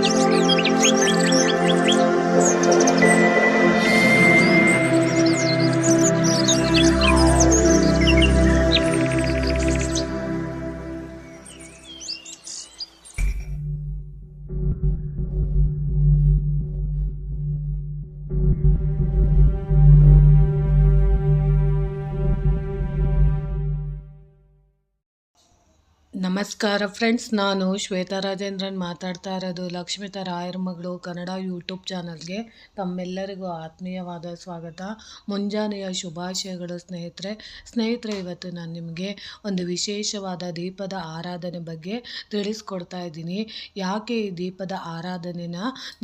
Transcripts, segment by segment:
Música ನಮಸ್ಕಾರ ಫ್ರೆಂಡ್ಸ್, ನಾನು ಶ್ವೇತಾ ರಾಜೇಂದ್ರನ್ ಮಾತಾಡ್ತಾ ಇರೋದು ಲಕ್ಷ್ಮಿತಾ ರಾಯರ ಮಗಳು ಕನ್ನಡ ಯೂಟ್ಯೂಬ್ ಚಾನಲ್ಗೆ. ತಮ್ಮೆಲ್ಲರಿಗೂ ಆತ್ಮೀಯವಾದ ಸ್ವಾಗತ. ಮುಂಜಾನೆಯ ಶುಭಾಶಯಗಳು ಸ್ನೇಹಿತರೆ. ಸ್ನೇಹಿತರೆ, ಇವತ್ತು ನಾನು ನಿಮಗೆ ಒಂದು ವಿಶೇಷವಾದ ದೀಪದ ಆರಾಧನೆ ಬಗ್ಗೆ ತಿಳಿಸ್ಕೊಡ್ತಾ ಇದ್ದೀನಿ. ಯಾಕೆ ಈ ದೀಪದ ಆರಾಧನೆನ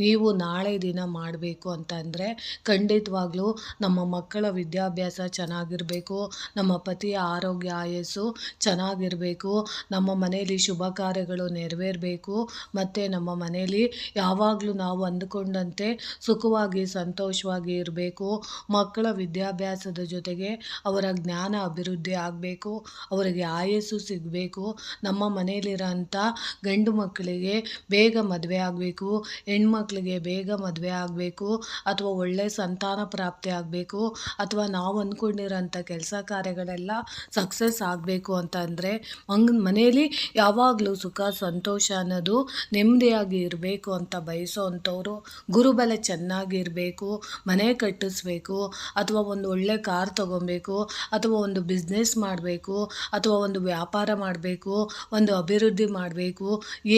ನೀವು ನಾಳೆ ದಿನ ಮಾಡಬೇಕು ಅಂತಂದರೆ ಖಂಡಿತವಾಗ್ಲೂ ನಮ್ಮ ಮಕ್ಕಳ ವಿದ್ಯಾಭ್ಯಾಸ ಚೆನ್ನಾಗಿರಬೇಕು, ನಮ್ಮ ಪತಿಯ ಆರೋಗ್ಯ, ಆಯಸ್ಸು ಚೆನ್ನಾಗಿರಬೇಕು, ನಮ್ಮ ಮನೆಯಲ್ಲಿ ಶುಭ ಕಾರ್ಯಗಳು ನೆರವೇರಬೇಕು. ಮತ್ತು ನಮ್ಮ ಮನೆಯಲ್ಲಿ ಯಾವಾಗಲೂ ನಾವು ಅಂದುಕೊಂಡಂತೆ ಸುಖವಾಗಿ, ಸಂತೋಷವಾಗಿ ಇರಬೇಕು. ಮಕ್ಕಳ ವಿದ್ಯಾಭ್ಯಾಸದ ಜೊತೆಗೆ ಅವರ ಜ್ಞಾನ ಅಭಿವೃದ್ಧಿ ಆಗಬೇಕು. ಅವರಿಗೆ ಆಯಸ್ಸು ಸಿಗಬೇಕು. ನಮ್ಮ ಮನೆಯಲ್ಲಿರೋಂಥ ಗಂಡು ಮಕ್ಕಳಿಗೆ ಬೇಗ ಮದುವೆ ಆಗಬೇಕು. ಹೆಣ್ಮಕ್ಳಿಗೆ ಬೇಗ ಮದುವೆ ಆಗಬೇಕು. ಅಥವಾ ಒಳ್ಳೆಯ ಸಂತಾನ ಪ್ರಾಪ್ತಿ ಆಗಬೇಕು. ಅಥವಾ ನಾವು ಅಂದ್ಕೊಂಡಿರೋಂಥ ಕೆಲಸ ಕಾರ್ಯಗಳೆಲ್ಲ ಸಕ್ಸಸ್ ಆಗಬೇಕು ಅಂತ ಅಂದರೆ ಮಂಗ್ ಮನೆಯಲ್ಲಿ ಯಾವಾಗಲೂ ಸುಖ, ಸಂತೋಷ ಅನ್ನೋದು ನೆಮ್ಮದಿಯಾಗಿ ಇರಬೇಕು ಅಂತ ಬಯಸೋ ಅಂಥವ್ರು. ಗುರುಬಲ ಚೆನ್ನಾಗಿರಬೇಕು ಮನೆ ಕಟ್ಟಿಸ್ಬೇಕು, ಅಥವಾ ಒಂದು ಒಳ್ಳೆ ಕಾರ್ ತೊಗೊಬೇಕು, ಅಥವಾ ಒಂದು ಬಿಸ್ನೆಸ್ ಮಾಡಬೇಕು, ಅಥವಾ ಒಂದು ವ್ಯಾಪಾರ ಮಾಡಬೇಕು, ಒಂದು ಅಭಿವೃದ್ಧಿ ಮಾಡಬೇಕು,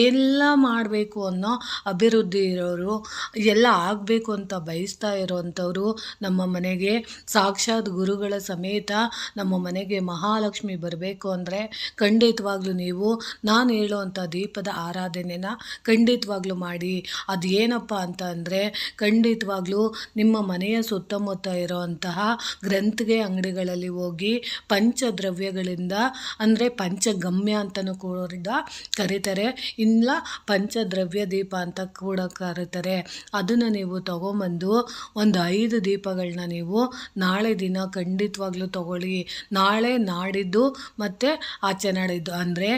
ಎಲ್ಲ ಮಾಡಬೇಕು ಅನ್ನೋ ಅಭಿವೃದ್ಧಿ ಇರೋರು, ಎಲ್ಲ ಆಗಬೇಕು ಅಂತ ಬಯಸ್ತಾ ಇರೋವಂಥವ್ರು ನಮ್ಮ ಮನೆಗೆ. ಸಾಕ್ಷಾತ್ ಗುರುಗಳ ಸಮೇತ ನಮ್ಮ ಮನೆಗೆ ಮಹಾಲಕ್ಷ್ಮಿ ಬರಬೇಕು ಅಂದರೆ ಖಂಡಿತವಾಗ್ಲೂ ನೀವು ನಾನು ಹೇಳುವಂಥ ದೀಪದ ಆರಾಧನೆನ ಖಂಡಿತವಾಗ್ಲೂ ಮಾಡಿ. ಅದು ಏನಪ್ಪ ಅಂತ ಅಂದರೆ ಖಂಡಿತವಾಗ್ಲೂ ನಿಮ್ಮ ಮನೆಯ ಸುತ್ತಮುತ್ತ ಇರೋವಂತಹ ಗ್ರಂಥಿಗೆ ಅಂಗಡಿಗಳಲ್ಲಿ ಹೋಗಿ ಪಂಚದ್ರವ್ಯಗಳಿಂದ ಅಂದರೆ ಪಂಚಗಮ್ಯ ಅಂತಲೂ ಕೂಡ ಕರೀತಾರೆ. ಇಲ್ಲ ಪಂಚದ್ರವ್ಯ ದೀಪ ಅಂತ ಕೂಡ ಕರೀತಾರೆ. ಅದನ್ನು ನೀವು ತಗೊಂಬಂದು ಒಂದು ಐದು ದೀಪಗಳನ್ನ ನೀವು ನಾಳೆ ದಿನ ಖಂಡಿತವಾಗ್ಲೂ ತಗೊಳ್ಳಿ. ನಾಳೆ ನಾಡಿದ್ದು ಮತ್ತು ಆಚೆ ನಾಡಿದ್ದು ಅಂದರೆ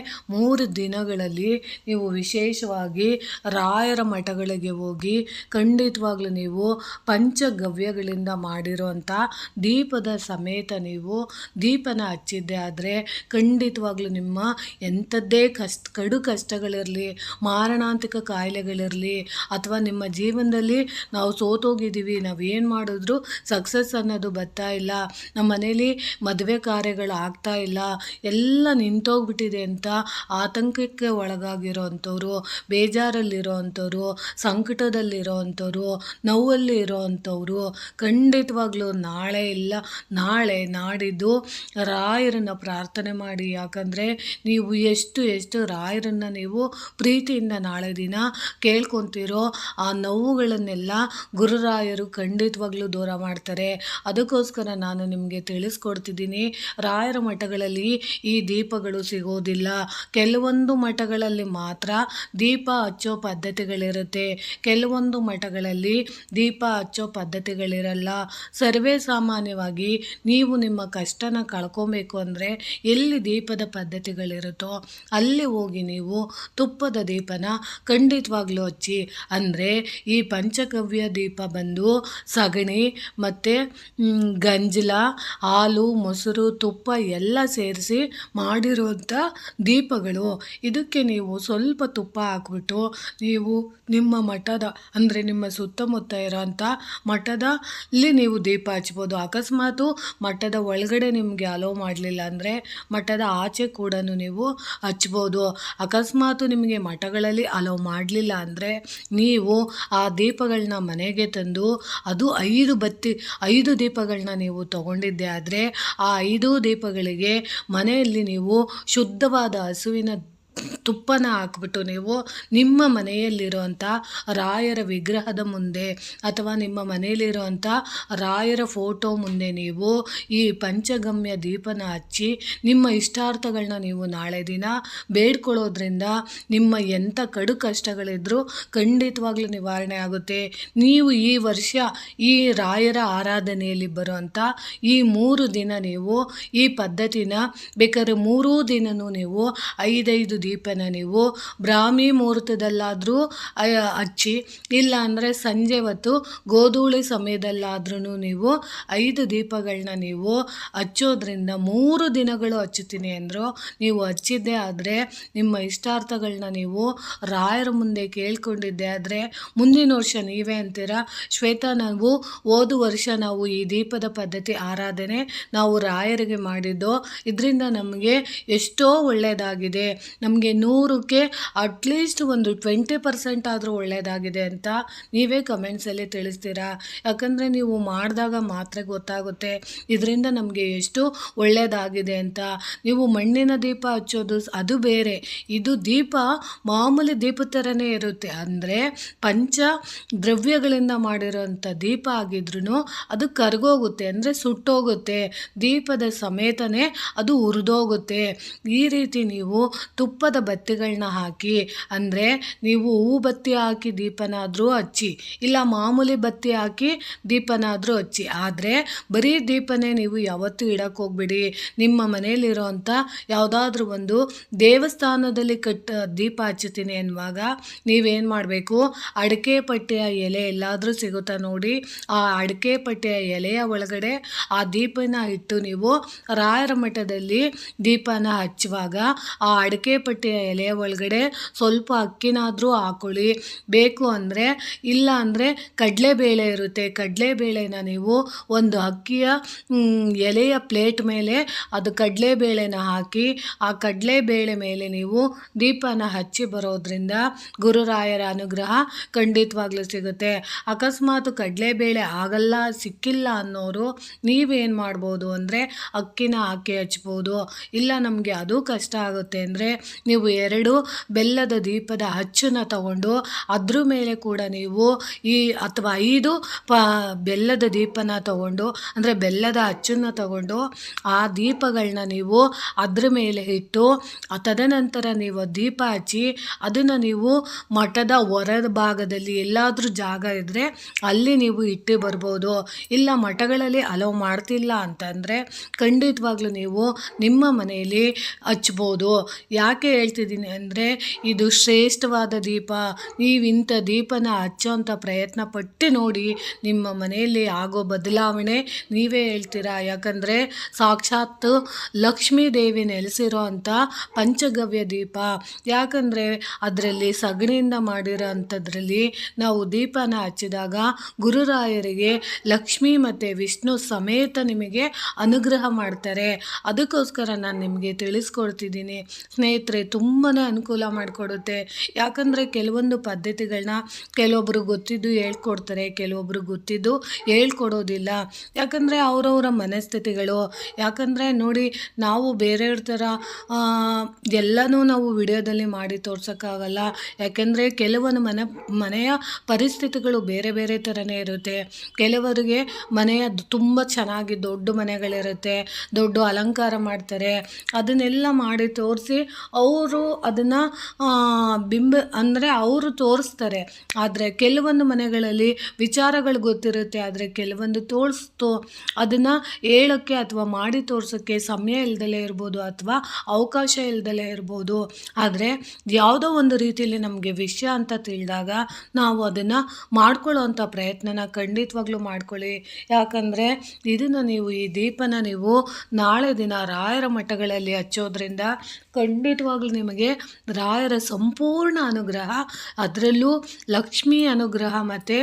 ಮೂರು ದಿನಗಳಲ್ಲಿ ನೀವು ವಿಶೇಷವಾಗಿ ರಾಯರ ಮಠಗಳಿಗೆ ಹೋಗಿ ಖಂಡಿತವಾಗ್ಲೂ ನೀವು ಪಂಚಗವ್ಯಗಳಿಂದ ಮಾಡಿರುವಂಥ ದೀಪದ ಸಮೇತ ನೀವು ದೀಪನ ಹಚ್ಚಿದ್ದೆ ಆದರೆ ಖಂಡಿತವಾಗ್ಲೂ ನಿಮ್ಮ ಎಂಥದ್ದೇ ಕಷ್ಟ, ಕಡು ಕಷ್ಟಗಳಿರಲಿ, ಮಾರಣಾಂತಿಕ ಕಾಯಿಲೆಗಳಿರಲಿ ಅಥವಾ ನಿಮ್ಮ ಜೀವನದಲ್ಲಿ ನಾವು ಸೋತೋಗಿದ್ದೀವಿ, ನಾವೇನು ಮಾಡಿದ್ರು ಸಕ್ಸಸ್ ಅನ್ನೋದು ಬರ್ತಾ ಇಲ್ಲ, ನಮ್ಮ ಮನೇಲಿ ಮದುವೆ ಕಾರ್ಯಗಳು ಆಗ್ತಾ ಇಲ್ಲ, ಎಲ್ಲ ನಿಂತೋಗ್ಬಿಟ್ಟಿದೆ ಅಂತ ಆತಂಕಕ್ಕೆ ಒಳಗಾಗಿರೋ ಅಂಥವ್ರು ಬೇಜಾರಲ್ಲಿರೋ ಅಂಥವ್ರು ಸಂಕಟದಲ್ಲಿರೋ ಅಂಥವ್ರು ನೋವಲ್ಲಿ ಇರೋ ಅಂಥವ್ರು ಖಂಡಿತವಾಗ್ಲೂ ನಾಳೆ ಇಲ್ಲ. ನಾಳೆ ನಾಡಿದ್ದು ರಾಯರನ್ನು ಪ್ರಾರ್ಥನೆ ಮಾಡಿ. ಯಾಕಂದರೆ ನೀವು ಎಷ್ಟು ಎಷ್ಟು ರಾಯರನ್ನು ನೀವು ಪ್ರೀತಿಯಿಂದ ನಾಳೆ ದಿನ ಕೇಳ್ಕೊತೀರೋ ಆ ನೋವುಗಳನ್ನೆಲ್ಲ ಗುರುರಾಯರು ಖಂಡಿತವಾಗ್ಲೂ ದೂರ ಮಾಡ್ತಾರೆ. ಅದಕ್ಕೋಸ್ಕರ ನಾನು ನಿಮಗೆ ತಿಳಿಸ್ಕೊಡ್ತಿದ್ದೀನಿ. ರಾಯರ ಮಠಗಳಲ್ಲಿ ಈ ದೀಪಗಳು ಸಿಗೋದಿಲ್ಲ. ಕೆಲವೊಂದು ಮಠಗಳಲ್ಲಿ ಮಾತ್ರ ದೀಪ ಹಚ್ಚೋ ಪದ್ಧತಿಗಳಿರುತ್ತೆ. ಕೆಲವೊಂದು ಮಠಗಳಲ್ಲಿ ದೀಪ ಹಚ್ಚೋ ಪದ್ಧತಿಗಳಿರಲ್ಲ. ಸರ್ವೇ ಸಾಮಾನ್ಯವಾಗಿ ನೀವು ನಿಮ್ಮ ಕಷ್ಟನ ಕಳ್ಕೊಬೇಕು ಅಂದರೆ ಎಲ್ಲಿ ದೀಪದ ಪದ್ಧತಿಗಳಿರುತ್ತೋ ಅಲ್ಲಿ ಹೋಗಿ ನೀವು ತುಪ್ಪದ ದೀಪನ ಖಂಡಿತವಾಗ್ಲೂ ಹಚ್ಚಿ. ಅಂದರೆ ಈ ಪಂಚಗವ್ಯ ದೀಪ ಬಂದು ಸಗಣಿ ಮತ್ತು ಗಂಜಲ, ಹಾಲು, ಮೊಸರು, ತುಪ್ಪ ಎಲ್ಲ ಸೇರಿಸಿ ಮಾಡಿರುವಂಥ ದೀಪಗಳು ಇದಕ್ಕೆ ನೀವು ಸ್ವಲ್ಪ ತುಪ್ಪ ಹಾಕ್ಬಿಟ್ಟು ನೀವು ನಿಮ್ಮ ಮಠದ, ಅಂದರೆ ನಿಮ್ಮ ಸುತ್ತಮುತ್ತ ಇರೋಂಥ ಮಠದಲ್ಲಿ ನೀವು ದೀಪ ಹಚ್ಬೋದು. ಅಕಸ್ಮಾತು ಮಠದ ಒಳಗಡೆ ನಿಮಗೆ ಅಲೋ ಮಾಡಲಿಲ್ಲ ಅಂದರೆ ಮಠದ ಆಚೆ ಕೂಡ ನೀವು ಹಚ್ಬೋದು. ಅಕಸ್ಮಾತು ನಿಮಗೆ ಮಠಗಳಲ್ಲಿ ಅಲೋ ಮಾಡಲಿಲ್ಲ ಅಂದರೆ ನೀವು ಆ ದೀಪಗಳನ್ನ ಮನೆಗೆ ತಂದು, ಅದು ಐದು ಬತ್ತಿ, ಐದು ದೀಪಗಳನ್ನ ನೀವು ತಗೊಂಡಿದ್ದೆ ಆದರೆ ಆ ಐದು ದೀಪಗಳಿಗೆ ಮನೆಯಲ್ಲಿ ನೀವು ಶುದ್ಧವಾದ ಹಸುವಿನ ತುಪ್ಪನ ಹಾಕ್ಬಿಟ್ಟು ನೀವು ನಿಮ್ಮ ಮನೆಯಲ್ಲಿರುವಂಥ ರಾಯರ ವಿಗ್ರಹದ ಮುಂದೆ ಅಥವಾ ನಿಮ್ಮ ಮನೆಯಲ್ಲಿರುವಂಥ ರಾಯರ ಫೋಟೋ ಮುಂದೆ ನೀವು ಈ ಪಂಚಗಮ್ಯ ದೀಪನ ಹಚ್ಚಿ ನಿಮ್ಮ ಇಷ್ಟಾರ್ಥಗಳನ್ನ ನೀವು ನಾಳೆ ದಿನ ಬೇಡ್ಕೊಳ್ಳೋದ್ರಿಂದ ನಿಮ್ಮ ಎಂಥ ಕಡು ಕಷ್ಟಗಳಿದ್ರೂ ಖಂಡಿತವಾಗ್ಲೂ ನಿವಾರಣೆ ಆಗುತ್ತೆ. ನೀವು ಈ ವರ್ಷ ಈ ರಾಯರ ಆರಾಧನೆಯಲ್ಲಿ ಬರುವಂಥ ಈ ಮೂರು ದಿನ ನೀವು ಈ ಪದ್ಧತಿನ ಬೇಕಾದ್ರೆ ಮೂರೂ ದಿನವೂ ನೀವು ಐದೈದು ದೀಪನ ನೀವು ಬ್ರಾಹ್ಮಿ ಮುಹೂರ್ತದಲ್ಲಾದರೂ ಹಚ್ಚಿ ಇಲ್ಲ ಅಂದರೆ ಸಂಜೆ ಹೊತ್ತು ಗೋಧೂಳಿ ಸಮಯದಲ್ಲಾದ್ರೂ ನೀವು ಐದು ದೀಪಗಳನ್ನ ನೀವು ಹಚ್ಚೋದ್ರಿಂದ ಮೂರು ದಿನಗಳು ಹಚ್ಚುತ್ತೀನಿ ಅಂದರು. ನೀವು ಹಚ್ಚಿದ್ದೆ ಆದರೆ ನಿಮ್ಮ ಇಷ್ಟಾರ್ಥಗಳನ್ನ ನೀವು ರಾಯರ ಮುಂದೆ ಕೇಳ್ಕೊಂಡಿದ್ದೆ ಆದರೆ ಮುಂದಿನ ವರ್ಷ ನೀವೇ ಅಂತೀರಾ? ಶ್ವೇತಾ, ನಾವು ಹೋದ ವರ್ಷ ನಾವು ಈ ದೀಪದ ಪದ್ಧತಿ ಆರಾಧನೆ ನಾವು ರಾಯರಿಗೆ ಮಾಡಿದ್ದು. ಇದರಿಂದ ನಮಗೆ ಎಷ್ಟೋ ಒಳ್ಳೆಯದಾಗಿದೆ ನಮಗೆ ನೂರಕ್ಕೆ ಅಟ್ಲೀಸ್ಟ್ ಒಂದು ಟ್ವೆಂಟಿ ಪರ್ಸೆಂಟ್ ಆದರೂ ಒಳ್ಳೆಯದಾಗಿದೆ ಅಂತ ನೀವೇ ಕಮೆಂಟ್ಸಲ್ಲಿ ತಿಳಿಸ್ತೀರಾ? ಯಾಕಂದರೆ ನೀವು ಮಾಡಿದಾಗ ಮಾತ್ರ ಗೊತ್ತಾಗುತ್ತೆ. ಇದರಿಂದ ನಮಗೆ ಎಷ್ಟು ಒಳ್ಳೆಯದಾಗಿದೆ ಅಂತ. ನೀವು ಮಣ್ಣಿನ ದೀಪ ಹಚ್ಚೋದು ಅದು ಬೇರೆ. ಇದು ದೀಪ ಮಾಮೂಲಿ ದೀಪದ ಥರನೇ ಇರುತ್ತೆ. ಅಂದರೆ ಪಂಚ ದ್ರವ್ಯಗಳಿಂದ ಮಾಡಿರೋಂಥ ದೀಪ ಆಗಿದ್ರೂ ಅದು ಕರ್ಗೋಗುತ್ತೆ. ಅಂದರೆ ಸುಟ್ಟೋಗುತ್ತೆ. ದೀಪದ ಸಮೇತನೇ ಅದು ಉರಿದೋಗುತ್ತೆ. ಈ ರೀತಿ ನೀವು ತುಪ್ಪದ ಬತ್ತಿಗಳನ್ನ ಹಾಕಿ, ಅಂದರೆ ನೀವು ಹೂ ಬತ್ತಿ ಹಾಕಿ ದೀಪನಾದರೂ ಹಚ್ಚಿ, ಇಲ್ಲ ಮಾಮೂಲಿ ಬತ್ತಿ ಹಾಕಿ ದೀಪನಾದರೂ ಹಚ್ಚಿ. ಆದರೆ ಬರೀ ದೀಪನೇ ನೀವು ಯಾವತ್ತೂ ಇಡಕ್ಕೆ ಹೋಗ್ಬಿಡಿ. ನಿಮ್ಮ ಮನೆಯಲ್ಲಿರೋಂಥ ಯಾವುದಾದ್ರೂ ಒಂದು ದೇವಸ್ಥಾನದಲ್ಲಿ ಕಟ್ಟ ದೀಪ ಹಚ್ಚುತ್ತೀನಿ ಅನ್ನುವಾಗ ನೀವೇನು ಮಾಡಬೇಕು? ಅಡಿಕೆ ಪಟ್ಟೆಯ ಎಲೆ ಎಲ್ಲಾದರೂ ಸಿಗುತ್ತಾ ನೋಡಿ? ಆ ಅಡಕೆ ಪಟ್ಟೆಯ ಎಲೆಯ ಒಳಗಡೆ ಆ ದೀಪನ ಇಟ್ಟು ನೀವು ರಾಯರ ಮಠದಲ್ಲಿ ದೀಪನ ಹಚ್ಚುವಾಗ ಆ ಅಡಿಕೆ ಎಲೆಯ ಒಳಗಡೆ ಸ್ವಲ್ಪ ಅಕ್ಕಿನಾದರೂ ಹಾಕೊಳ್ಳಿ. ಬೇಕು ಅಂದರೆ, ಇಲ್ಲ ಅಂದರೆ ಕಡಲೆಬೇಳೆ ಇರುತ್ತೆ. ಕಡಲೆಬೇಳೆನ ನೀವು ಒಂದು ಅಕ್ಕಿಯ ಎಲೆಯ ಪ್ಲೇಟ್ ಮೇಲೆ ಅದು ಕಡಲೆಬೇಳೆನ ಹಾಕಿ, ಆ ಕಡಲೆಬೇಳೆ ಮೇಲೆ ನೀವು ದೀಪನ ಹಚ್ಚಿ ಬರೋದ್ರಿಂದ ಗುರುರಾಯರ ಅನುಗ್ರಹ ಖಂಡಿತವಾಗ್ಲೂ ಸಿಗುತ್ತೆ. ಅಕಸ್ಮಾತ್ ಕಡಲೆಬೇಳೆ ಆಗಲ್ಲ, ಸಿಕ್ಕಿಲ್ಲ ಅನ್ನೋರು ನೀವೇನು ಮಾಡ್ಬೋದು ಅಂದರೆ ಅಕ್ಕಿನ ಹಾಕಿ ಹಚ್ಬೋದು. ಇಲ್ಲ ನಮಗೆ ಅದು ಕಷ್ಟ ಆಗುತ್ತೆ ಅಂದರೆ ನೀವು ಎರಡು ಬೆಲ್ಲದ ದೀಪದ ಅಚ್ಚನ್ನ ತಗೊಂಡು ಅದ್ರ ಮೇಲೆ ಕೂಡ ನೀವು ಈ ಅಥವಾ ಐದು ಪ ಬೆಲ್ಲದ ದೀಪನ ತಗೊಂಡು, ಅಂದರೆ ಬೆಲ್ಲದ ಅಚ್ಚನ್ನ ತಗೊಂಡು ಆ ದೀಪಗಳನ್ನ ನೀವು ಅದ್ರ ಮೇಲೆ ಇಟ್ಟು ತದನಂತರ ನೀವು ದೀಪ ಹಚ್ಚಿ ಅದನ್ನು ನೀವು ಮಠದ ಹೊರ ಭಾಗದಲ್ಲಿ ಎಲ್ಲಾದರೂ ಜಾಗ ಇದ್ದರೆ ಅಲ್ಲಿ ನೀವು ಇಟ್ಟು ಬರ್ಬೋದು. ಇಲ್ಲ ಮಠಗಳಲ್ಲಿ ಅಲೋ ಮಾಡ್ತಿಲ್ಲ ಅಂತಂದರೆ ಖಂಡಿತವಾಗ್ಲೂ ನೀವು ನಿಮ್ಮ ಮನೆಯಲ್ಲಿ ಹಚ್ಬೋದು. ಯಾಕೆ ಹೇಳ್ತಿದ್ದೀನಿ ಅಂದರೆ ಇದು ಶ್ರೇಷ್ಠವಾದ ದೀಪ. ನೀವಿಂಥ ದೀಪನ ಹಚ್ಚೋಂಥ ಪ್ರಯತ್ನ ಪಟ್ಟು ನೋಡಿ ನಿಮ್ಮ ಮನೆಯಲ್ಲಿ ಆಗೋ ಬದಲಾವಣೆ ನೀವೇ ಹೇಳ್ತೀರಾ? ಯಾಕಂದರೆ ಸಾಕ್ಷಾತ್ ಲಕ್ಷ್ಮೀ ದೇವಿ ನೆಲೆಸಿರೋ ಅಂಥ ಪಂಚಗವ್ಯ ದೀಪ. ಯಾಕಂದರೆ ಅದರಲ್ಲಿ ಸಗಣಿಯಿಂದ ಮಾಡಿರೋ ಅಂಥದ್ರಲ್ಲಿ ನಾವು ದೀಪನ ಹಚ್ಚಿದಾಗ ಗುರುರಾಯರಿಗೆ ಲಕ್ಷ್ಮಿ ಮತ್ತು ವಿಷ್ಣು ಸಮೇತ ನಿಮಗೆ ಅನುಗ್ರಹ ಮಾಡ್ತಾರೆ. ಅದಕ್ಕೋಸ್ಕರ ನಾನು ನಿಮಗೆ ತಿಳಿಸ್ಕೊಡ್ತಿದ್ದೀನಿ. ಸ್ನೇಹಿತರೆ ತುಂಬಾ ಅನುಕೂಲ ಮಾಡಿಕೊಡುತ್ತೆ. ಯಾಕಂದರೆ ಕೆಲವೊಂದು ಪದ್ಧತಿಗಳನ್ನ ಕೆಲವೊಬ್ಬರು ಗೊತ್ತಿದ್ದು ಹೇಳ್ಕೊಡ್ತಾರೆ, ಕೆಲವೊಬ್ರು ಗೊತ್ತಿದ್ದು ಹೇಳ್ಕೊಡೋದಿಲ್ಲ. ಯಾಕಂದರೆ ಅವರವರ ಮನಸ್ಥಿತಿಗಳು, ಯಾಕಂದರೆ ನೋಡಿ ನಾವು ಬೇರೆಯವ್ರ ಥರ ಎಲ್ಲನೂ ನಾವು ವಿಡಿಯೋದಲ್ಲಿ ಮಾಡಿ ತೋರ್ಸೋಕ್ಕಾಗಲ್ಲ. ಯಾಕೆಂದರೆ ಕೆಲವೊಂದು ಮನೆ, ಮನೆಯ ಪರಿಸ್ಥಿತಿಗಳು ಬೇರೆ ಬೇರೆ ಥರನೇ ಇರುತ್ತೆ. ಕೆಲವರಿಗೆ ಮನೆಯ ತುಂಬ ಚೆನ್ನಾಗಿ ದೊಡ್ಡ ಮನೆಗಳಿರುತ್ತೆ, ದೊಡ್ಡ ಅಲಂಕಾರ ಮಾಡ್ತಾರೆ. ಅದನ್ನೆಲ್ಲ ಮಾಡಿ ತೋರಿಸಿ ಅವರು ಅದನ್ನು ಬಿಂಬ, ಅಂದರೆ ಅವರು ತೋರಿಸ್ತಾರೆ. ಆದರೆ ಕೆಲವೊಂದು ಮನೆಗಳಲ್ಲಿ ವಿಚಾರಗಳು ಗೊತ್ತಿರುತ್ತೆ, ಆದರೆ ಕೆಲವೊಂದು ತೋರಿಸ್ತೋ ಅದನ್ನು ಹೇಳೋಕ್ಕೆ ಅಥವಾ ಮಾಡಿ ತೋರಿಸೋಕ್ಕೆ ಸಮಯ ಇಲ್ದಲೇ ಇರ್ಬೋದು, ಅಥವಾ ಅವಕಾಶ ಇಲ್ದಲೇ ಇರ್ಬೋದು. ಆದರೆ ಯಾವುದೋ ಒಂದು ರೀತಿಯಲ್ಲಿ ನಮಗೆ ವಿಷಯ ಅಂತ ತಿಳಿದಾಗ ನಾವು ಅದನ್ನು ಮಾಡ್ಕೊಳ್ಳೋ ಅಂಥ ಪ್ರಯತ್ನನ ಖಂಡಿತವಾಗ್ಲೂ ಮಾಡ್ಕೊಳ್ಳಿ. ಯಾಕಂದರೆ ಇದನ್ನು ನೀವು, ಈ ದೀಪನ ನೀವು ನಾಳೆ ದಿನ ರಾಯರ ಮಠಗಳಲ್ಲಿ ಹಚ್ಚೋದ್ರಿಂದ ಖಂಡಿತವಾಗ್ಲೂ ನಿಮಗೆ ರಾಯರ ಸಂಪೂರ್ಣ ಅನುಗ್ರಹ, ಅದರಲ್ಲೂ ಲಕ್ಷ್ಮಿ ಅನುಗ್ರಹ ಮತ್ತು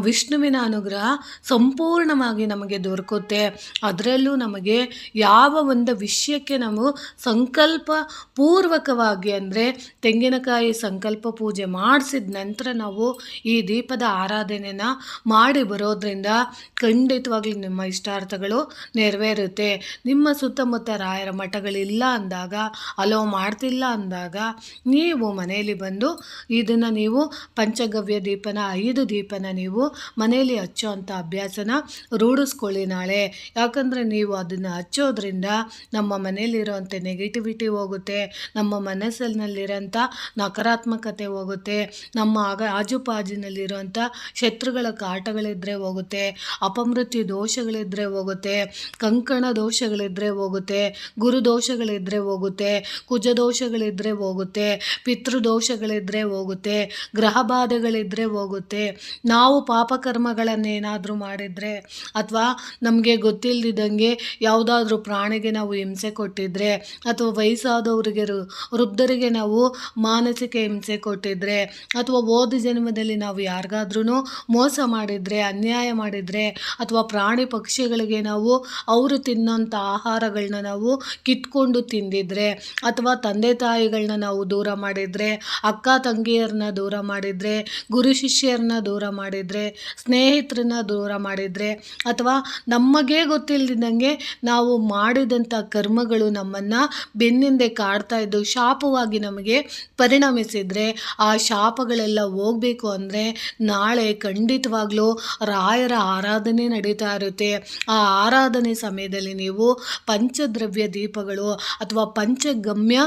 ವಿಷ್ಣುವಿನ ಅನುಗ್ರಹ ಸಂಪೂರ್ಣವಾಗಿ ನಮಗೆ ದೊರಕುತ್ತೆ. ಅದರಲ್ಲೂ ನಮಗೆ ಯಾವ ಒಂದು ವಿಷಯಕ್ಕೆ ನಾವು ಸಂಕಲ್ಪ ಪೂರ್ವಕವಾಗಿ ಅಂದರೆ ತೆಂಗಿನಕಾಯಿ ಸಂಕಲ್ಪ ಪೂಜೆ ಮಾಡಿಸಿದ ನಂತರ ನಾವು ಈ ದೀಪದ ಆರಾಧನೆನ ಮಾಡಿ ಬರೋದ್ರಿಂದ ಖಂಡಿತವಾಗ್ಲೂ ನಿಮ್ಮ ಇಷ್ಟಾರ್ಥಗಳು ನೆರವೇರುತ್ತೆ. ನಿಮ್ಮ ಸುತ್ತಮುತ್ತ ರಾಯರ ಮಠಗಳಿಲ್ಲ ಅಂದಾಗ ಅಲೋ ಮಾಡ್ತಿಲ್ಲ ಅಂದಾಗ ನೀವು ಮನೆಯಲ್ಲಿ ಬಂದು ಇದನ್ನು ನೀವು ಪಂಚಗವ್ಯ ದೀಪನ, ಐದು ದೀಪನ ನೀವು ಮನೆಯಲ್ಲಿ ಹಚ್ಚೋ ಅಂಥ ಅಭ್ಯಾಸನ ರೂಢಿಸ್ಕೊಳ್ಳಿ ನಾಳೆ. ಯಾಕಂದರೆ ನೀವು ಅದನ್ನು ಹಚ್ಚೋದ್ರಿಂದ ನಮ್ಮ ಮನೆಯಲ್ಲಿರೋವಂಥ ನೆಗೆಟಿವಿಟಿ ಹೋಗುತ್ತೆ, ನಮ್ಮ ಮನಸ್ಸಿನಲ್ಲಿರೋಂಥ ನಕಾರಾತ್ಮಕತೆ ಹೋಗುತ್ತೆ, ನಮ್ಮ ಆಗ ಆಜುಪಾಜಿನಲ್ಲಿರುವಂಥ ಶತ್ರುಗಳ ಕಾಟಗಳಿದ್ದರೆ ಹೋಗುತ್ತೆ, ಅಪಮೃತ್ಯು ದೋಷಗಳಿದ್ದರೆ ಹೋಗುತ್ತೆ, ಕಂಕಣ ದೋಷಗಳಿದ್ದರೆ ಹೋಗುತ್ತೆ, ಗುರು ದೋಷಗಳಿದ್ದರೆ ಹೋಗುತ್ತೆ, ಕುಜ ದೋಷಗಳಿದ್ದರೆ ಹೋಗುತ್ತೆ ಪಿತೃದೋಷಗಳಿದ್ದರೆ ಹೋಗುತ್ತೆ ಗ್ರಹ ಬಾಧೆಗಳಿದ್ದರೆ ಹೋಗುತ್ತೆ. ನಾವು ಪಾಪಕರ್ಮಗಳನ್ನೇನಾದರೂ ಮಾಡಿದರೆ ಅಥವಾ ನಮಗೆ ಗೊತ್ತಿಲ್ಲದಿದ್ದಂಗೆ ಯಾವುದಾದ್ರೂ ಪ್ರಾಣಿಗೆ ನಾವು ಹಿಂಸೆ ಕೊಟ್ಟಿದ್ರೆ ಅಥವಾ ವಯಸ್ಸಾದವರಿಗೆ ವೃದ್ಧರಿಗೆ ನಾವು ಮಾನಸಿಕ ಹಿಂಸೆ ಕೊಟ್ಟಿದ್ದರೆ ಅಥವಾ ಓದಿ ಜನ್ಮದಲ್ಲಿ ನಾವು ಯಾರಿಗಾದ್ರೂ ಮೋಸ ಮಾಡಿದರೆ, ಅನ್ಯಾಯ ಮಾಡಿದರೆ ಅಥವಾ ಪ್ರಾಣಿ ಪಕ್ಷಿಗಳಿಗೆ ನಾವು ಅವರು ತಿನ್ನೋಂಥ ಆಹಾರಗಳನ್ನ ನಾವು ಕಿತ್ಕೊಂಡು ತಿಂದಿದ್ರೆ ಅಥವಾ ತಂದೆ ತಾಯಿಗಳನ್ನ ನಾವು ದೂರ ಮಾಡಿದರೆ, ಅಕ್ಕ ತಂಗಿಯರನ್ನ ದೂರ ಮಾಡಿದರೆ, ಗುರು ಶಿಷ್ಯರನ್ನ ದೂರ ಮಾಡಿದರೆ ಸ್ನೇಹಿತರನ್ನ ದೂರ ಮಾಡಿದರೆ, ಅಥವಾ ನಮಗೆ ಗೊತ್ತಿಲ್ಲದಿದ್ದಂಗೆ ನಾವು ಮಾಡಿದಂಥ ಕರ್ಮಗಳು ನಮ್ಮನ್ನು ಬೆನ್ನಿಂದೆ ಕಾಡ್ತಾ ಇದ್ದು ಶಾಪವಾಗಿ ನಮಗೆ ಪರಿಣಮಿಸಿದರೆ, ಆ ಶಾಪಗಳೆಲ್ಲ ಹೋಗಬೇಕು ಅಂದರೆ ನಾಳೆ ಖಂಡಿತವಾಗ್ಲೂ ರಾಯರ ಆರಾಧನೆ ನಡೀತಾ ಇರುತ್ತೆ. ಆ ಆರಾಧನೆ ಸಮಯದಲ್ಲಿ ನೀವು ಪಂಚದ್ರವ್ಯ ದೀಪಗಳು ಅಥವಾ ಪಂಚಗಮ್ಯ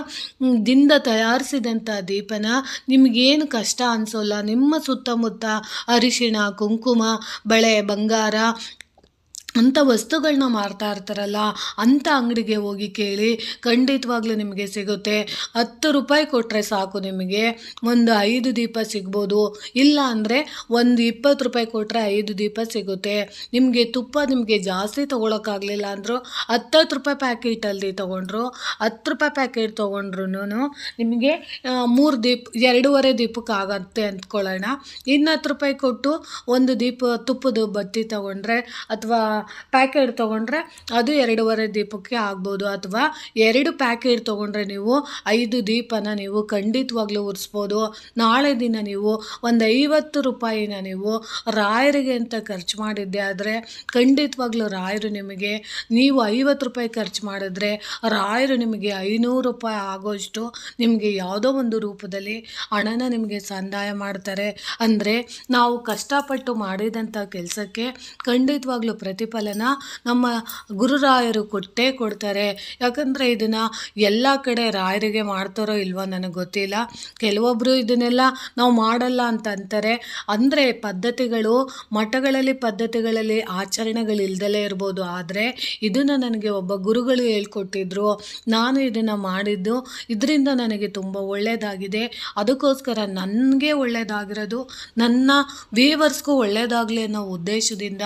ದಿಂದ ತಯಾರಿಸಿದಂಥ ದೀಪನ ನಿಮಗೇನು ಕಷ್ಟ ಅನಿಸೋಲ್ಲ. ನಿಮ್ಮ ಸುತ್ತಮುತ್ತ ಅರಿಶಿಣ ಕುಂಕುಮ ಬಳೆ ಬಂಗಾರ ಅಂಥ ವಸ್ತುಗಳನ್ನ ಮಾರ್ತಾ ಇರ್ತಾರಲ್ಲ ಅಂಥ ಅಂಗಡಿಗೆ ಹೋಗಿ ಕೇಳಿ, ಖಂಡಿತವಾಗ್ಲೂ ನಿಮಗೆ ಸಿಗುತ್ತೆ. ಹತ್ತು ರೂಪಾಯಿ ಕೊಟ್ಟರೆ ಸಾಕು ನಿಮಗೆ. ಒಂದು ಐದು ದೀಪ ಸಿಗ್ಬೋದು. ಇಲ್ಲ ಅಂದರೆ ಒಂದು ಇಪ್ಪತ್ತು ರೂಪಾಯಿ ಕೊಟ್ಟರೆ ಐದು ದೀಪ ಸಿಗುತ್ತೆ. ನಿಮಗೆ ತುಪ್ಪ ನಿಮಗೆ ಜಾಸ್ತಿ ತೊಗೊಳಕ್ಕಾಗಲಿಲ್ಲ ಅಂದರೂ ಹತ್ತತ್ತು ರೂಪಾಯಿ ಪ್ಯಾಕೆಟಲ್ಲಿ ತೊಗೊಂಡ್ರು, ಹತ್ತು ರೂಪಾಯಿ ಪ್ಯಾಕೆಟ್ ತೊಗೊಂಡ್ರು ನಿಮಗೆ ಮೂರು ದೀಪ, ಎರಡೂವರೆ ದೀಪಕ್ಕೆ ಆಗತ್ತೆ ಅಂದ್ಕೊಳ್ಳೋಣ. ಇನ್ನು ಹತ್ತು ರೂಪಾಯಿ ಕೊಟ್ಟು ಒಂದು ದೀಪ ತುಪ್ಪದ ಬತ್ತಿ ತೊಗೊಂಡ್ರೆ ಅಥವಾ ಪ್ಯಾಕೆಟ್ ತೊಗೊಂಡ್ರೆ ಅದು ಎರಡೂವರೆ ದೀಪಕ್ಕೆ ಆಗ್ಬೋದು ಅಥವಾ ಎರಡು ಪ್ಯಾಕೆಟ್ ತೊಗೊಂಡ್ರೆ ನೀವು ಐದು ದೀಪನ ನೀವು ಖಂಡಿತವಾಗ್ಲೂ ಉರಿಸ್ಬೋದು. ನಾಳೆ ದಿನ ನೀವು ಒಂದು ಐವತ್ತು ರೂಪಾಯಿನ ನೀವು ರಾಯರಿಗೆ ಅಂತ ಖರ್ಚು ಮಾಡಿದ್ದೆ ಆದರೆ ಖಂಡಿತವಾಗ್ಲೂ ರಾಯರು ನಿಮಗೆ ನೀವು ಐವತ್ತು ರೂಪಾಯಿ ಖರ್ಚು ಮಾಡಿದ್ರೆ ರಾಯರು ನಿಮಗೆ ಐನೂರು ರೂಪಾಯಿ ಆಗೋಷ್ಟು ನಿಮಗೆ ಯಾವುದೋ ಒಂದು ರೂಪದಲ್ಲಿ ಹಣನ ನಿಮಗೆ ಸಂದಾಯ ಮಾಡ್ತಾರೆ. ಅಂದರೆ ನಾವು ಕಷ್ಟಪಟ್ಟು ಮಾಡಿದಂಥ ಕೆಲಸಕ್ಕೆ ಖಂಡಿತವಾಗ್ಲೂ ಪ್ರತಿಫಲನ ನಮ್ಮ ಗುರುರಾಯರು ಕೊಟ್ಟೇ ಕೊಡ್ತಾರೆ. ಯಾಕಂದರೆ ಇದನ್ನು ಎಲ್ಲ ಕಡೆ ರಾಯರಿಗೆ ಮಾಡ್ತಾರೋ ಇಲ್ವೋ ನನಗೆ ಗೊತ್ತಿಲ್ಲ. ಕೆಲವೊಬ್ಬರು ಇದನ್ನೆಲ್ಲ ನಾವು ಮಾಡಲ್ಲ ಅಂತ ಅಂತಾರೆ. ಅಂದರೆ ಪದ್ಧತಿಗಳು ಮಠಗಳಲ್ಲಿ ಪದ್ಧತಿಗಳಲ್ಲಿ ಆಚರಣೆಗಳಿಲ್ದಲೇ ಇರ್ಬೋದು. ಆದರೆ ಇದನ್ನು ನನಗೆ ಒಬ್ಬ ಗುರುಗಳು ಹೇಳ್ಕೊಟ್ಟಿದ್ರು. ನಾನು ಇದನ್ನು ಮಾಡಿದ್ದು ಇದರಿಂದ ನನಗೆ ತುಂಬ ಒಳ್ಳೆಯದಾಗಿದೆ ಅದಕ್ಕೋಸ್ಕರ ನನಗೆ ಒಳ್ಳೆಯದಾಗಿರೋದು ನನ್ನ ವೀವರ್ಸ್ಗೂ ಒಳ್ಳೆಯದಾಗಲಿ ಅನ್ನೋ ಉದ್ದೇಶದಿಂದ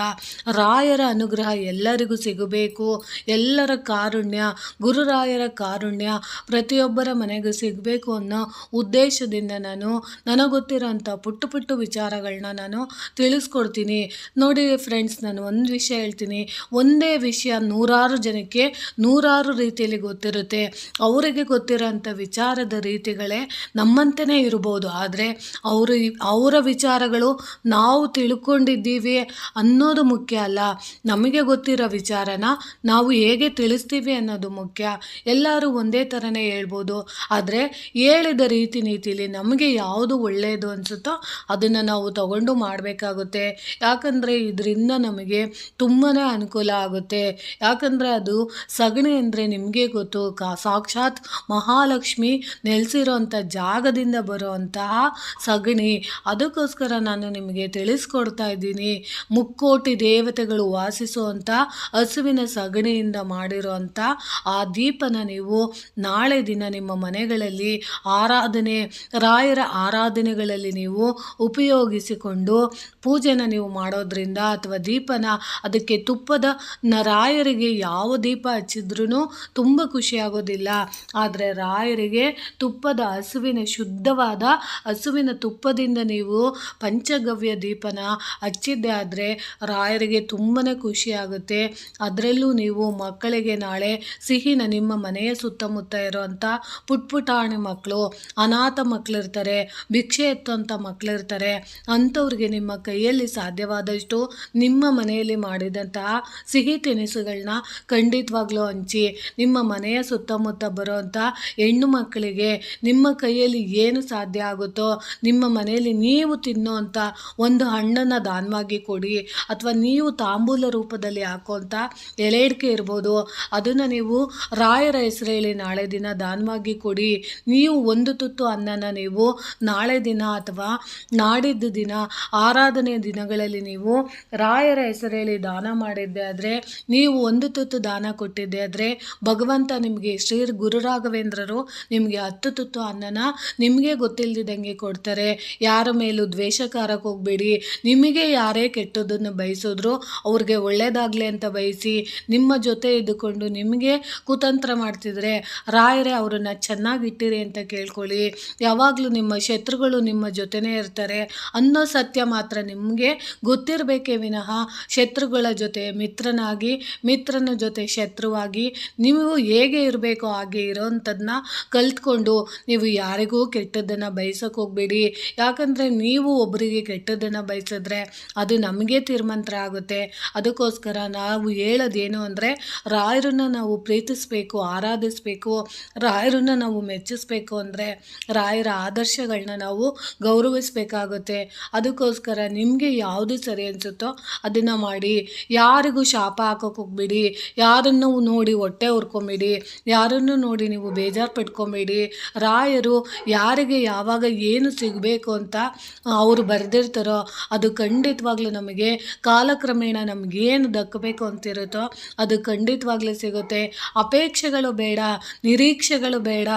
ರಾಯರ ಅನುಗ್ರಹ ಎಲ್ಲರಿಗೂ ಸಿಗಬೇಕು. ಎಲ್ಲರ ಕಾರುಣ್ಯ, ಗುರುರಾಯರ ಕಾರುಣ್ಯ ಪ್ರತಿಯೊಬ್ಬರ ಮನೆಗೂ ಸಿಗಬೇಕು ಅನ್ನೋ ಉದ್ದೇಶದಿಂದ ನಾನು, ನನಗೆ ಗೊತ್ತಿರೋಂಥ ಪುಟ್ಟ ಪುಟ್ಟ ವಿಚಾರಗಳನ್ನ ನಾನು ತಿಳಿಸ್ಕೊಡ್ತೀನಿ. ನೋಡಿ ಫ್ರೆಂಡ್ಸ್ ನಾನು ಒಂದು ವಿಷಯ ಹೇಳ್ತೀನಿ. ಒಂದೇ ವಿಷಯ ನೂರಾರು ಜನಕ್ಕೆ ನೂರಾರು ರೀತಿಯಲ್ಲಿ ಗೊತ್ತಿರುತ್ತೆ. ಅವರಿಗೆ ಗೊತ್ತಿರೋಂಥ ವಿಚಾರದ ರೀತಿಗಳೇ ನಮ್ಮಂತೆಯೇ ಇರ್ಬೋದು. ಆದರೆ ಅವರು ಅವರ ವಿಚಾರಗಳು ನಾವು ತಿಳ್ಕೊಂಡಿದ್ದೀವಿ ಅನ್ನೋದು ಮುಖ್ಯ ಅಲ್ಲ. ನಮಗೆ ಗೊತ್ತಿರೋ ವಿಚಾರನ ನಾವು ಹೇಗೆ ತಿಳಿಸ್ತೀವಿ ಅನ್ನೋದು ಮುಖ್ಯ. ಎಲ್ಲರೂ ಒಂದೇ ಥರನೇ ಹೇಳ್ಬೋದು. ಆದರೆ ಹೇಳಿದ ರೀತಿ ನೀತಿಲಿ ನಮಗೆ ಯಾವುದು ಒಳ್ಳೆಯದು ಅನಿಸುತ್ತೋ ಅದನ್ನು ನಾವು ತಗೊಂಡು ಮಾಡಬೇಕಾಗುತ್ತೆ. ಯಾಕಂದರೆ ಇದರಿಂದ ನಮಗೆ ತುಂಬಾ ಅನುಕೂಲ ಆಗುತ್ತೆ. ಯಾಕಂದರೆ ಅದು ಸಗಣಿ ಅಂದರೆ ನಿಮಗೆ ಗೊತ್ತು, ಕಾ ಸಾಕ್ಷಾತ್ ಮಹಾಲಕ್ಷ್ಮಿ ನೆಲೆಸಿರೋಂಥ ಜಾಗದಿಂದ ಬರುವಂತಹ ಸಗಣಿ. ಅದಕ್ಕೋಸ್ಕರ ನಾನು ನಿಮಗೆ ತಿಳಿಸ್ಕೊಡ್ತಾ ಇದ್ದೀನಿ. ಮುಕ್ಕೋಟಿ ದೇವತೆಗಳು ವಾಸಿಸುವಂಥ ಹಸುವಿನ ಸಗಣಿಯಿಂದ ಮಾಡಿರುವಂಥ ಆ ದೀಪನ ನೀವು ನಾಳೆ ದಿನ ನಿಮ್ಮ ಮನೆಗಳಲ್ಲಿ ಆರಾಧನೆ, ರಾಯರ ಆರಾಧನೆಗಳಲ್ಲಿ ನೀವು ಉಪಯೋಗಿಸಿಕೊಂಡು ಪೂಜೆನ ನೀವು ಮಾಡೋದ್ರಿಂದ ಅಥವಾ ದೀಪನ ಅದಕ್ಕೆ ತುಪ್ಪದ ನ ರಾಯರಿಗೆ ಯಾವ ದೀಪ ಹಚ್ಚಿದ್ರೂ ತುಂಬ ಖುಷಿಯಾಗೋದಿಲ್ಲ ಆದರೆ ರಾಯರಿಗೆ ತುಪ್ಪದ ಹಸುವಿನ ಶುದ್ಧವಾದ ಹಸುವಿನ ತುಪ್ಪದಿಂದ ನೀವು ಪಂಚಗವ್ಯ ದೀಪನ ಹಚ್ಚಿದ್ದೆ ಆದರೆ ರಾಯರಿಗೆ ತುಂಬಾ ಖುಷಿಯಾಗುತ್ತೆ ಅದರಲ್ಲೂ ನೀವು ಮಕ್ಕಳಿಗೆ ನಾಳೆ ಸಿಹಿನ ನಿಮ್ಮ ಮನೆಯ ಸುತ್ತಮುತ್ತ ಇರುವಂಥ ಪುಟ್ಪುಟಾಣಿ ಮಕ್ಕಳು ಅನಾಥ ಮಕ್ಕಳಿರ್ತಾರೆ ಭಿಕ್ಷೆ ಎತ್ತುವಂಥ ಮಕ್ಕಳಿರ್ತಾರೆ ಅಂಥವ್ರಿಗೆ ನಿಮ್ಮ ಕೈಯಲ್ಲಿ ಸಾಧ್ಯವಾದಷ್ಟು ನಿಮ್ಮ ಮನೆಯಲ್ಲಿ ಮಾಡಿದಂತಹ ಸಿಹಿ ತಿನಿಸುಗಳನ್ನ ಖಂಡಿತವಾಗ್ಲೂ ಹಂಚಿ, ನಿಮ್ಮ ಮನೆಯ ಸುತ್ತಮುತ್ತ ಬರುವಂಥ ಹೆಣ್ಣು ಮಕ್ಕಳಿಗೆ ನಿಮ್ಮ ಕೈಯಲ್ಲಿ ಏನು ಸಾಧ್ಯ ಆಗುತ್ತೋ, ನಿಮ್ಮ ಮನೆಯಲ್ಲಿ ನೀವು ತಿನ್ನೋವಂಥ ಒಂದು ಹಣ್ಣನ್ನು ದಾನವಾಗಿ ಕೊಡಿ, ಅಥವಾ ನೀವು ತಾಂಬೂಲ ರೂಪದಲ್ಲಿ ಹಾಕುವಂಥ ಎಲೆ ಅಡಿಕೆ ಇರ್ಬೋದು. ಅದನ್ನು ನೀವು ರಾಯರ ಹೆಸರೇಳಿ ನಾಳೆ ದಿನ ದಾನವಾಗಿ ಕೊಡಿ. ನೀವು ಒಂದು ತುತ್ತು ಅನ್ನನ ನೀವು ನಾಳೆ ದಿನ ಅಥವಾ ನಾಡಿದ್ದು ದಿನ, ಆರಾಧನೆ ದಿನಗಳಲ್ಲಿ ನೀವು ರಾಯರ ಹೆಸರೇಳಿ ದಾನ ಮಾಡಿದ್ದೆ ಆದರೆ, ನೀವು ಒಂದು ತುತ್ತು ದಾನ ಕೊಟ್ಟಿದ್ದೆ ಆದರೆ, ಭಗವಂತ ನಿಮಗೆ ಶ್ರೀ ಗುರುರಾಘವೇಂದ್ರರು ನಿಮಗೆ ಹತ್ತು ತುತ್ತು ಅನ್ನನ ನಿಮಗೆ ಗೊತ್ತಿಲ್ಲದಿದ್ದಂಗೆ ಕೊಡ್ತಾರೆ. ಯಾರ ಮೇಲೂ ದ್ವೇಷಕಾರಕ್ಕೆ ಹೋಗಬೇಡಿ. ನಿಮಗೆ ಯಾರೇ ಕೆಟ್ಟದನ್ನು ಬಯಸಿದ್ರು ಅವ್ರಿಗೆ ಒಳ್ಳೇದಾಗಲಿ ಅಂತ ಬಯಸಿ ನಿಮ್ಮ ಜೊತೆ ಇದ್ದುಕೊಂಡು ನಿಮಗೆ ಕುತಂತ್ರ ಮಾಡ್ತಿದ್ರೆ ರಾಯರೇ ಅವರನ್ನು ಚೆನ್ನಾಗಿಟ್ಟಿರಿ ಅಂತ ಕೇಳ್ಕೊಳ್ಳಿ. ಯಾವಾಗಲೂ ನಿಮ್ಮ ಶತ್ರುಗಳು ನಿಮ್ಮ ಜೊತೆನೇ ಇರ್ತಾರೆ ಅನ್ನೋ ಸತ್ಯ ಮಾತ್ರ ನಿಮಗೆ ಗೊತ್ತಿರಬೇಕೇ ವಿನಃ. ಶತ್ರುಗಳ ಜೊತೆ ಮಿತ್ರನಾಗಿ, ಮಿತ್ರನ ಜೊತೆ ಶತ್ರುವಾಗಿ ನೀವು ಹೇಗೆ ಇರಬೇಕೋ ಹಾಗೆ ಇರೋವಂಥದ್ದನ್ನ ಕಲ್ತ್ಕೊಂಡು ನೀವು ಯಾರಿಗೂ ಕೆಟ್ಟದ್ದನ್ನು ಬಯಸೋಕೆ ಹೋಗಬೇಡಿ. ಯಾಕಂದರೆ ನೀವು ಒಬ್ಬರಿಗೆ ಕೆಟ್ಟದ್ದನ್ನು ಬಯಸಿದ್ರೆ ಅದು ನಮಗೆ ತೀರ್ಮಂತ್ರ ಆಗುತ್ತೆ. ಅದಕ್ಕೋಸ್ಕರ ನಾವು ಹೇಳೋದೇನು ಅಂದರೆ, ರಾಯರನ್ನು ನಾವು ಪ್ರೀತಿಸಬೇಕು, ಆರಾಧಿಸಬೇಕು, ರಾಯರನ್ನು ನಾವು ಮೆಚ್ಚಿಸಬೇಕು ಅಂದರೆ, ರಾಯರ ಆದರ್ಶಗಳನ್ನ ನಾವು ಗೌರವಿಸಬೇಕಾಗುತ್ತೆ. ಅದಕ್ಕೋಸ್ಕರ ನಿಮಗೆ ಯಾವುದು ಸರಿ ಅನಿಸುತ್ತೋ ಅದನ್ನು ಮಾಡಿ. ಯಾರಿಗೂ ಶಾಪ ಹಾಕೋಕೆ ಹೋಗ್ಬಿಡಿ. ಯಾರನ್ನು ನೋಡಿ ಹೊಟ್ಟೆ ಹುರ್ಕೊಂಬಿಡಿ ಯಾರನ್ನು ನೋಡಿ ನೀವು ಬೇಜಾರು ಪಟ್ಕೊಬೇಡಿ. ರಾಯರು ಯಾರಿಗೆ ಯಾವಾಗ ಏನು ಸಿಗಬೇಕು ಅಂತ ಅವರು ಬರೆದಿರ್ತಾರೋ ಅದು ಖಂಡಿತವಾಗ್ಲೂ ನಮಗೆ ಕಾಲಕ್ರಮೇಣ ನಮಗೇನು ದಕ್ಕಬೇಕು ಅಂತಿರುತ್ತೋ ಅದು ಖಂಡಿತವಾಗ್ಲೂ ಸಿಗುತ್ತೆ. ಅಪೇಕ್ಷೆಗಳು ಬೇಡ, ನಿರೀಕ್ಷೆಗಳು ಬೇಡ.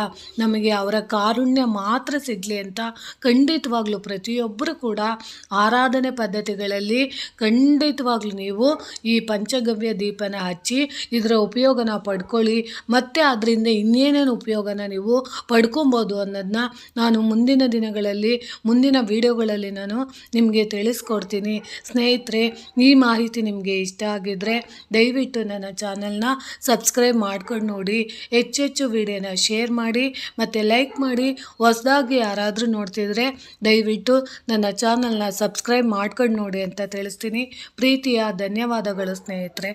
ನಮಗೆ ಅವರ ಕಾರುಣ್ಯ ಮಾತ್ರ ಸಿಗಲಿ ಅಂತ ಖಂಡಿತವಾಗ್ಲೂ ಪ್ರತಿಯೊಬ್ಬರು ಕೂಡ ಆರಾಧನೆ ಪದ್ಧತಿಗಳಲ್ಲಿ ಖಂಡಿತವಾಗ್ಲೂ ನೀವು ಈ ಪಂಚಗವ್ಯ ದೀಪನ ಹಚ್ಚಿ ಇದರ ಉಪಯೋಗನ ಪಡ್ಕೊಳ್ಳಿ. ಮತ್ತು ಅದರಿಂದ ಇನ್ನೇನೇನು ಉಪಯೋಗನ ನೀವು ಪಡ್ಕೊಬೋದು ಅನ್ನೋದನ್ನ ನಾನು ಮುಂದಿನ ದಿನಗಳಲ್ಲಿ, ಮುಂದಿನ ವಿಡಿಯೋಗಳಲ್ಲಿ ನಾನು ನಿಮಗೆ ತಿಳಿಸ್ಕೊಡ್ತೀನಿ. ಸ್ನೇಹಿತರೆ, ಈ ಮಾಹಿತಿ ನಿಮಗೆ ಇಷ್ಟ ಆಗಿದ್ದರೆ ದಯವಿಟ್ಟು ನನ್ನ ಚಾನಲ್ನ ಸಬ್ಸ್ಕ್ರೈಬ್ ಮಾಡ್ಕೊಂಡು ನೋಡಿ. ಹೆಚ್ಚೆಚ್ಚು ವಿಡಿಯೋನ ಶೇರ್ ಮಾಡಿ ಮತ್ತು ಲೈಕ್ ಮಾಡಿ. ಹೊಸದಾಗಿ ಯಾರಾದರೂ ನೋಡ್ತಿದ್ರೆ ದಯವಿಟ್ಟು ನನ್ನ ಚಾನಲ್ನ ಸಬ್ಸ್ಕ್ರೈಬ್ ಮಾಡ್ಕೊಂಡು ನೋಡಿ ಅಂತ ತಿಳಿಸ್ತೀನಿ. ಪ್ರೀತಿಯ ಧನ್ಯವಾದಗಳು ಸ್ನೇಹಿತರೆ.